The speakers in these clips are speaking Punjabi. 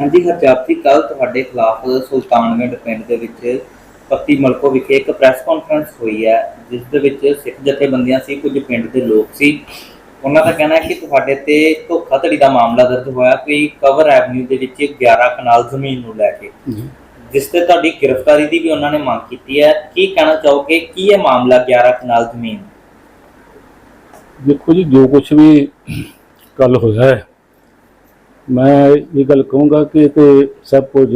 ਹਾਂਜੀ ਹਰਜਾਪ ਜੀ ਕੱਲ ਤੁਹਾਡੇ ਖਿਲਾਫ ਸੁਲਤਾਨਵਿੰਡ ਪਿੰਡ ਦੇ ਵਿੱਚ ਪੱਤੀ ਮਲਕੋ ਵਿਖੇ ਇੱਕ ਪ੍ਰੈਸ ਕਾਨਫਰੰਸ ਹੋਈ ਹੈ ਜਿਸ ਦੇ ਵਿੱਚ ਸਿੱਖ ਜਥੇਬੰਦੀਆਂ ਸੀ ਕੁਝ ਪਿੰਡ ਦੇ ਲੋਕ ਸੀ। ਉਹਨਾਂ ਦਾ ਕਹਿਣਾ ਹੈ ਕਿ ਤੁਹਾਡੇ ਤੇ ਧੋਖਾਧੜੀ ਦਾ ਮਾਮਲਾ ਦਰਜ ਹੋਇਆ ਕੋਈ ਕਵਰ ਐਵਨਿਊ ਦੇ ਵਿੱਚ 11 ਕਨਾਲ ਜ਼ਮੀਨ ਨੂੰ ਲੈ ਕੇ। ਜਿਸ ਤੇ ਤੁਹਾਡੀ ਗ੍ਰਿਫਤਾਰੀ ਦੀ ਵੀ ਉਹਨਾਂ ਨੇ ਮੰਗ ਕੀਤੀ ਹੈ। ਕੀ ਕਹਿਣਾ ਚਾਹੋਗੇ? ਕੀ ਇਹ ਮਾਮਲਾ 11 ਕਨਾਲ ਜ਼ਮੀਨ? ਦੇਖੋ ਜੀ ਜੋ ਕੁਝ ਵੀ ਕੱਲ ਹੋਇਆ ਹੈ ਮੈਂ ਇਹ ਗੱਲ ਕਹੂੰਗਾ ਕਿ ਇਹ ਤੇ ਸਭ ਕੁਝ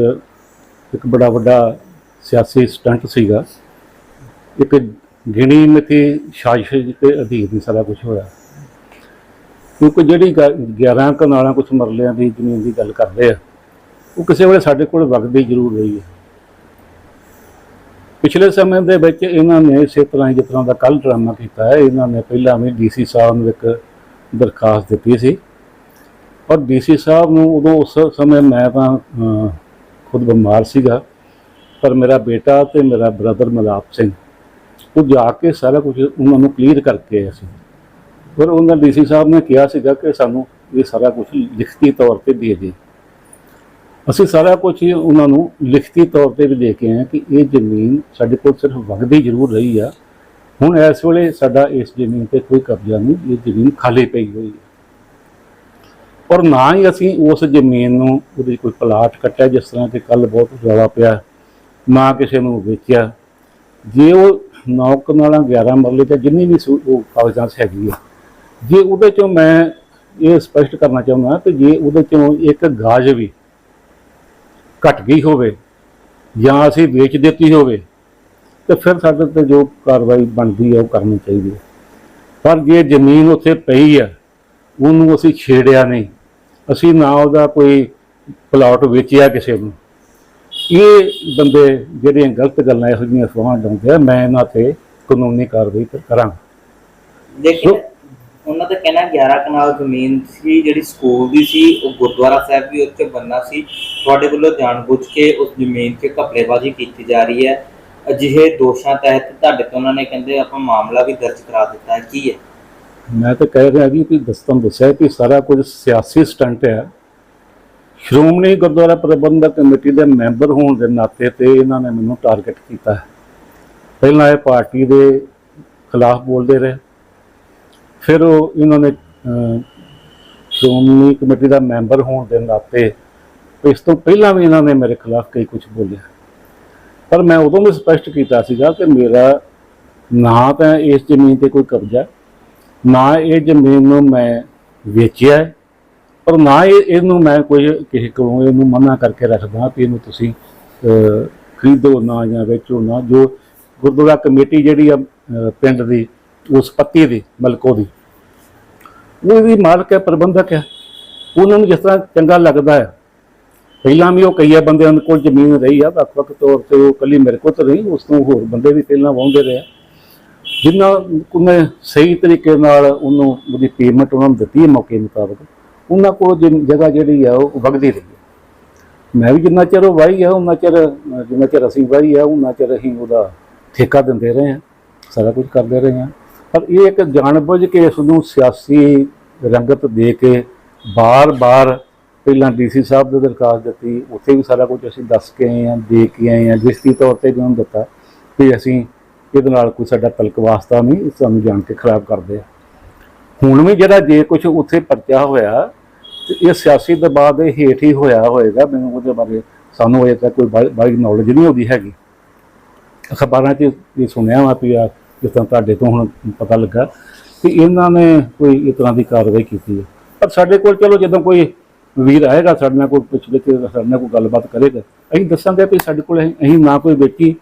ਇੱਕ ਬੜਾ ਵੱਡਾ ਸਿਆਸੀ ਸਟੰਟ ਸੀਗਾ। ਇੱਕ ਗਿਣੀ ਮਿਤੀ ਸਾਜ਼ਿਸ਼ ਦੇ ਅਧੀਨ ਹੀ ਸਾਰਾ ਕੁਝ ਹੋਇਆ। ਕਿਉਂਕਿ ਜਿਹੜੀ ਗ- 11 ਕਨਾਲਾਂ ਕੁਝ ਮਰਲਿਆਂ ਦੀ ਜ਼ਮੀਨ ਦੀ ਗੱਲ ਕਰਦੇ ਆ, ਉਹ ਕਿਸੇ ਵੇਲੇ ਸਾਡੇ ਕੋਲ ਵਗਦੀ ਜ਼ਰੂਰ ਰਹੀ ਹੈ। ਪਿਛਲੇ ਸਮੇਂ ਦੇ ਵਿੱਚ ਇਹਨਾਂ ਨੇ ਇਸੇ ਤਰ੍ਹਾਂ ਜਿਸ ਤਰ੍ਹਾਂ ਦਾ ਕੱਲ ਡਰਾਮਾ ਕੀਤਾ ਹੈ, ਇਹਨਾਂ ਨੇ ਪਹਿਲਾਂ ਵੀ ਡੀਸੀ ਸਾਹਿਬ ਨੂੰ ਇੱਕ ਦਰਖਾਸਤ ਦਿੱਤੀ ਸੀ। ਔਰ ਡੀਸੀ ਸਾਹਿਬ ਨੂੰ ਉਦੋਂ ਉਸ ਸਮੇਂ ਮੈਂ ਤਾਂ ਖੁਦ ਬਿਮਾਰ ਸੀਗਾ, ਪਰ ਮੇਰਾ ਬੇਟਾ ਤੇ ਮੇਰਾ ਬ੍ਰਦਰ ਮਲਾਪ ਸਿੰਘ, ਉਹ ਜਾ ਕੇ ਸਾਰਾ ਕੁਝ ਉਹਨਾਂ ਨੂੰ ਕਲੀਅਰ ਕਰਕੇ ਆਏ ਸੀ। ਪਰ ਉਹਨਾਂ ਡੀਸੀ ਸਾਹਿਬ ਨੇ ਕਿਹਾ ਸੀਗਾ ਕਿ ਸਾਨੂੰ ਇਹ ਸਾਰਾ ਕੁਝ ਲਿਖਤੀ ਤੌਰ ਤੇ ਦੇ ਦੇ। ਅਸੀਂ ਸਾਰਾ ਕੁਝ ਉਹਨਾਂ ਨੂੰ ਲਿਖਤੀ ਤੌਰ ਤੇ ਵੀ ਦੇ ਕੇ ਆਏ ਕਿ ਇਹ ਜ਼ਮੀਨ ਸਾਡੇ ਕੋਲ ਸਿਰਫ ਵਗਦੀ ਜ਼ਰੂਰ ਰਹੀ ਆ। ਹੁਣ ਇਸ ਵੇਲੇ ਸਾਡਾ ਇਸ ਜ਼ਮੀਨ ਤੇ ਕੋਈ ਕਬਜ਼ਾ ਨਹੀਂ, ਇਹ ਜ਼ਮੀਨ ਖਾਲੀ ਪਈ ਹੋਈ ਹੈ। ਔਰ ਨਾ ਹੀ ਅਸੀਂ ਉਸ ਜ਼ਮੀਨ ਨੂੰ ਉਹਦੀ ਕੋਈ ਪਲਾਟ ਕੱਟਿਆ ਜਿਸ ਤਰ੍ਹਾਂ ਕਿ ਕੱਲ ਬਹੁਤ ਰੌਲਾ ਪਿਆ, ਨਾ ਕਿਸੇ ਨੂੰ ਵੇਚਿਆ। ਜੇ ਉਹ ਨੌਕ ਕਨਾਲਾਂ 11 ਮਰਲੇ ਤੇ ਜਿੰਨੀ ਵੀ ਸੂ- ਉਹ ਕਾਗਜ਼ਾਂ 'ਚ ਹੈਗੀ ਹੈ ਜੇ ਉਹਦੇ ਚੋਂ ਮੈਂ ਇਹ ਸਪਸ਼ਟ ਕਰਨਾ ਚਾਹੁੰਦਾ ਕਿ ਜੇ ਉਹਦੇ ਚੋਂ ਇੱਕ ਗਾਜ ਵੀ ਘਟ ਗਈ ਹੋਵੇ ਜਾਂ ਅਸੀਂ ਵੇਚ ਦਿੱਤੀ ਹੋਵੇ, ਤੇ ਫਿਰ ਸਾਡੇ ਤੇ ਜੋ ਕਾਰਵਾਈ ਬਣਦੀ ਹੈ ਉਹ ਕਰਨੀ ਚਾਹੀਦੀ ਹੈ ਪਰ ਜੇ ਜ਼ਮੀਨ ਉੱਥੇ ਪਈ ਆ, ਉਹਨੂੰ ਅਸੀਂ ਛੇੜਿਆ ਨਹੀਂ। ਅਸੀਂ ਨਾ ਉਹਦਾ ਕੋਈ ਪਲਾਟ ਵੇਚਿਆ ਕਿਸੇ ਨੂੰ। ਇਹ ਬੰਦੇ ਜਿਹੜੀਆਂ ਗਲਤ ਗੱਲਾਂ ਇਹੋ ਜਿਹੀਆਂ ਅਫਵਾਹਾਂ ਲਾਉਂਦੇ ਆ ਮੈਂ ਇਹਨਾਂ ਤੇ ਕਾਨੂੰਨੀ ਕਾਰਵਾਈ ਕਰ- ਕਰਾਂਗਾ। ਲੇਕਿਨ ਉਹਨਾਂ ਦਾ ਕਹਿਣਾ 11 ਕਨਾਲ ਜ਼ਮੀਨ ਸੀ ਜਿਹੜੀ ਸਕੂਲ ਦੀ ਸੀ ਉਹ ਗੁਰਦੁਆਰਾ ਸਾਹਿਬ ਵੀ ਉੱਥੇ ਬੰਨਾ ਸੀ। ਤੁਹਾਡੇ ਵੱਲੋਂ ਜਾਣਬੁੱਝ ਕੇ ਉਸ ਜ਼ਮੀਨ 'ਤੇ ਘਪਲੇਬਾਜ਼ੀ ਕੀਤੀ ਜਾ ਰਹੀ ਹੈ। ਅਜਿਹੇ ਦੋਸ਼ਾਂ ਤਹਿਤ ਤੁਹਾਡੇ ਤੋਂ ਉਹਨਾਂ ਨੇ ਕਹਿੰਦੇ ਆਪਾਂ ਮਾਮਲਾ ਵੀ ਦਰਜ ਕਰਾ ਦਿੱਤਾ ਹੈ। ਕੀ ਹੈ? ਮੈਂ ਤਾਂ ਕਹਿ ਰਿਹਾ ਜੀ ਕਿ ਦਸਤਮ ਦੱਸਿਆ ਕਿ ਸਾਰਾ ਕੁਝ ਸਿਆਸੀ ਸਟੰਟ ਹੈ। ਸ਼੍ਰੋਮਣੀ ਗੁਰਦੁਆਰਾ ਪ੍ਰਬੰਧਕ ਕਮੇਟੀ ਦੇ ਮੈਂਬਰ ਹੋਣ ਦੇ ਨਾਤੇ ਤੇ ਇਹਨਾਂ ਨੇ ਮੈਨੂੰ ਟਾਰਗੇਟ ਕੀਤਾ ਪਹਿਲਾਂ ਇਹ ਪਾਰਟੀ ਦੇ ਖਿਲਾਫ ਬੋਲਦੇ ਰਹੇ। ਫਿਰ ਉਹ ਇਹਨਾਂ ਨੇ ਸ਼੍ਰੋਮਣੀ ਕਮੇਟੀ ਦਾ ਮੈਂਬਰ ਹੋਣ ਦੇ ਨਾਤੇ ਇਸ ਤੋਂ ਪਹਿਲਾਂ ਵੀ ਇਹਨਾਂ ਨੇ ਮੇਰੇ ਖਿਲਾਫ ਕਈ ਕੁਝ ਬੋਲਿਆ। ਪਰ ਮੈਂ ਉਦੋਂ ਵੀ ਸਪਸ਼ਟ ਕੀਤਾ ਸੀਗਾ ਕਿ ਮੇਰਾ ਨਾ ਤਾਂ ਇਸ ਜ਼ਮੀਨ ਤੇ ਕੋਈ ਕਬਜ਼ਾ ਨਾ ਇਹ ਜ਼ਮੀਨ ਨੂੰ ਮੈਂ ਵੇਚਿਆ ਹੈ, ਪਰ ਨਾ ਇਹਨੂੰ ਮੈਂ ਕੋਈ ਕਿਸੇ ਕੋਲੋਂ ਇਹਨੂੰ ਮਨਾ ਕਰਕੇ ਰੱਖਦਾ ਕਿ ਇਹਨੂੰ ਤੁਸੀਂ ਖਰੀਦੋ ਨਾ ਜਾਂ ਵੇਚੋ ਨਾ। ਜੋ ਗੁਰਦੁਆਰਾ ਕਮੇਟੀ ਜਿਹੜੀ ਆ ਪਿੰਡ ਦੀ ਉਸ ਪੱਤੀ ਦੀ ਮਲਕੋ ਦੀ ਉਹ ਵੀ ਮਾਲਕ ਹੈ ਪ੍ਰਬੰਧਕ ਹੈ। ਉਹਨਾਂ ਨੂੰ ਜਿਸ ਤਰ੍ਹਾਂ ਚੰਗਾ ਲੱਗਦਾ ਹੈ। ਪਹਿਲਾਂ ਵੀ ਉਹ ਕਈਆਂ ਬੰਦਿਆਂ ਕੋਲ ਜ਼ਮੀਨ ਰਹੀ ਆ ਵੱਖ ਵੱਖ ਤੌਰ ਤੇ ਉਹ ਕੱਲੀ ਮੇਰੇ ਕੋਲ ਤਾਂ ਨਹੀਂ ਉਸ ਤੋਂ ਹੋਰ ਬੰਦੇ ਵੀ ਪਹਿਲਾਂ ਵਾਹੁੰਦੇ ਰਹੇ ਜਿੰਨਾ ਉਹਨੇ ਸਹੀ ਤਰੀਕੇ ਨਾਲ ਉਹਨੂੰ ਉਹਦੀ ਪੇਮੈਂਟ ਉਹਨਾਂ ਨੂੰ ਦਿੱਤੀ ਮੌਕੇ ਮੁਤਾਬਕ, ਉਹਨਾਂ ਕੋਲ ਜਗ੍ਹਾ ਜਿਹੜੀ ਆ ਉਹ ਵਗਦੀ ਰਹੀ ਹੈ। ਮੈਂ ਵੀ ਜਿੰਨਾ ਚਿਰ ਉਹ ਵਾਹੀ ਆ ਉਹਨਾਂ ਚਿਰ, ਜਿੰਨਾ ਚਿਰ ਅਸੀਂ ਵਾਹੀ ਆ ਉਹਨਾਂ ਚਿਰ ਅਸੀਂ ਉਹਦਾ ਠੇਕਾ ਦਿੰਦੇ ਰਹੇ ਹਾਂ, ਸਾਰਾ ਕੁਝ ਕਰਦੇ ਰਹੇ ਹਾਂ। ਪਰ ਇਹ ਇੱਕ ਜਾਣਬੁੱਝ ਕੇ ਇਸ ਨੂੰ ਸਿਆਸੀ ਰੰਗਤ ਦੇ ਕੇ ਬਾਰ-ਬਾਰ ਪਹਿਲਾਂ ਡੀਸੀ ਸਾਹਿਬ ਦੇ ਦਰਖਾਸਤ ਦਿੱਤੀ, ਉੱਥੇ ਵੀ ਸਾਰਾ ਕੁਝ ਅਸੀਂ ਦੱਸ ਕੇ ਆਏ ਹਾਂ, ਦੇ ਕੇ ਆਏ ਹਾਂ ਜਿਸਤੀ ਤੌਰ ਤੇ ਵੀ ਉਹਨੂੰ ਦਿੱਤਾ ਵੀ ਅਸੀਂ ਇਹਦੇ ਨਾਲ ਕੋਈ ਸਾਡਾ ਤਲਕ ਵਾਸਤਾ ਨਹੀਂ ਸਾਨੂੰ ਜਾਣ ਕੇ ਖਰਾਬ ਕਰਦੇ ਆ। ਹੁਣ ਵੀ ਜਿਹੜਾ ਜੇ ਕੁਝ ਉੱਥੇ ਪਰਚਾ ਹੋਇਆ, ਤੇ ਇਹ ਸਿਆਸੀ ਦਬਾਅ ਦੇ ਹੇਠ ਹੀ ਹੋਇਆ ਹੋਏਗਾ, ਮੈਨੂੰ ਉਹਦੇ ਬਾਰੇ ਸਾਨੂੰ ਅਜੇ ਤੱਕ ਕੋਈ ਬਾਈ ਨੌਲੇਜ ਨਹੀਂ ਉਹਦੀ ਹੈਗੀ। ਅਖਬਾਰਾਂ 'ਚ ਇਹ ਸੁਣਿਆ ਵਾ ਵੀ ਆ, ਜਿਸ ਤਰ੍ਹਾਂ ਤੁਹਾਡੇ ਤੋਂ ਹੁਣ ਪਤਾ ਲੱਗਾ ਕਿ ਇਹਨਾਂ ਨੇ ਕੋਈ ਇਸ ਤਰ੍ਹਾਂ ਦੀ ਕਾਰਵਾਈ ਕੀਤੀ ਹੈ। ਪਰ ਸਾਡੇ ਕੋਲ ਚਲੋ ਜਦੋਂ ਕੋਈ ਵੀਰ ਆਏਗਾ ਸਾਡੇ ਨਾਲ ਕੋਈ ਪੁੱਛ ਕੇ ਸਾਡੇ ਨਾਲ ਕੋਈ ਗੱਲਬਾਤ ਕਰੇਗਾ, ਅਸੀਂ ਦੱਸਾਂਗੇ ਵੀ ਸਾਡੇ ਕੋਲ ਅਸੀਂ ਅਸੀਂ ਨਾ ਕੋਈ ਵੇਚੀ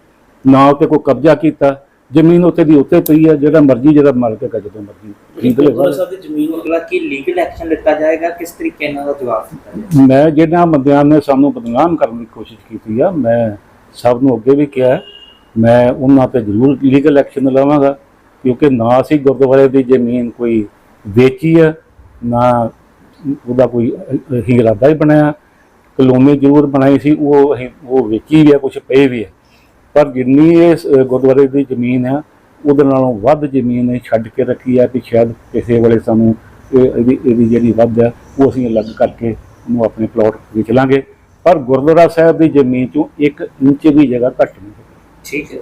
ਨਾ ਉੱਤੇ ਕੋਈ ਕਬਜ਼ਾ ਕੀਤਾ ਜ਼ਮੀਨ ਉੱਤੇ ਦੀ ਉੱਤੇ ਪਈ ਹੈ ਜਿਹੜਾ ਮਰਜ਼ੀ ਜਿਹੜਾ ਮਾਲਕ ਹੈਗਾ ਜਦੋਂ ਮਰਜ਼ੀ ਖਰੀਦ ਲੇਗਾ ਸਾਹਿਬ ਦੀ ਜ਼ਮੀਨ ਮਤਲਬ ਕਿ ਲੀਗਲ ਐਕਸ਼ਨ ਲਿੱਤਾ ਜਾਏਗਾ? ਕਿਸ ਤਰੀਕੇ ਨਾਲ ਜਵਾਬ ਦਿੱਤਾ ਜਾਏਗਾ? ਮੈਂ ਜਿਹਨਾਂ ਬੰਦਿਆਂ ਨੇ ਸਾਨੂੰ ਬਦਨਾਮ ਕਰਨ ਦੀ ਕੋਸ਼ਿਸ਼ ਕੀਤੀ ਆ ਮੈਂ ਸਭ ਨੂੰ ਅੱਗੇ ਵੀ ਕਿਹਾ ਹੈ, ਮੈਂ ਉਹਨਾਂ ਤੇ ਜ਼ਰੂਰ ਲੀਗਲ ਐਕਸ਼ਨ ਲਵਾਂਗਾ ਕਿਉਂਕਿ ਨਾ ਅਸੀਂ ਗੁਰਦੁਆਰੇ ਦੀ ਜ਼ਮੀਨ ਕੋਈ ਵੇਚੀ ਹੈ ਨਾ ਉਹਦਾ ਕੋਈ ਅ- ਹੀ ਹੀ ਬਣਾਇਆ ਕਲੋਨੀ ਜ਼ਰੂਰ ਬਣਾਈ ਸੀ ਉਹ ਅਸੀਂ ਉਹ ਵੇਚੀ ਵੀ ਹੈ ਕੁਝ ਪਏ ਵੀ ਹੈ ਪਰ ਜਿੰਨੀ ਇਹ ਗੁਰਦੁਆਰੇ ਦੀ ਜ਼ਮੀਨ ਹੈ ਉਹਦੇ ਨਾਲੋਂ ਵੱਧ ਜ਼ਮੀਨ ਇਹ ਛੱਡ ਕੇ ਰੱਖੀ ਹੈ ਕਿ ਸ਼ਾਇਦ ਕਿਸੇ ਵੇਲੇ ਸਾਨੂੰ ਇਹ- ਇਹਦੀ ਇਹਦੀ ਜਿਹੜੀ ਵੱਧ ਹੈ ਉਹ ਅਸੀਂ ਅਲੱਗ ਕਰਕੇ ਉਹਨੂੰ ਆਪਣੇ ਪਲਾਟ ਵੇਚ ਲਾਂਗੇ। ਪਰ ਗੁਰਦੁਆਰਾ ਸਾਹਿਬ ਦੀ ਜ਼ਮੀਨ ਚੋਂ 1 ਇੰਚ ਵੀ ਜਗ੍ਹਾ ਘੱਟ ਨਹੀਂ। ਹੋਈ ਠੀਕ ਹੈ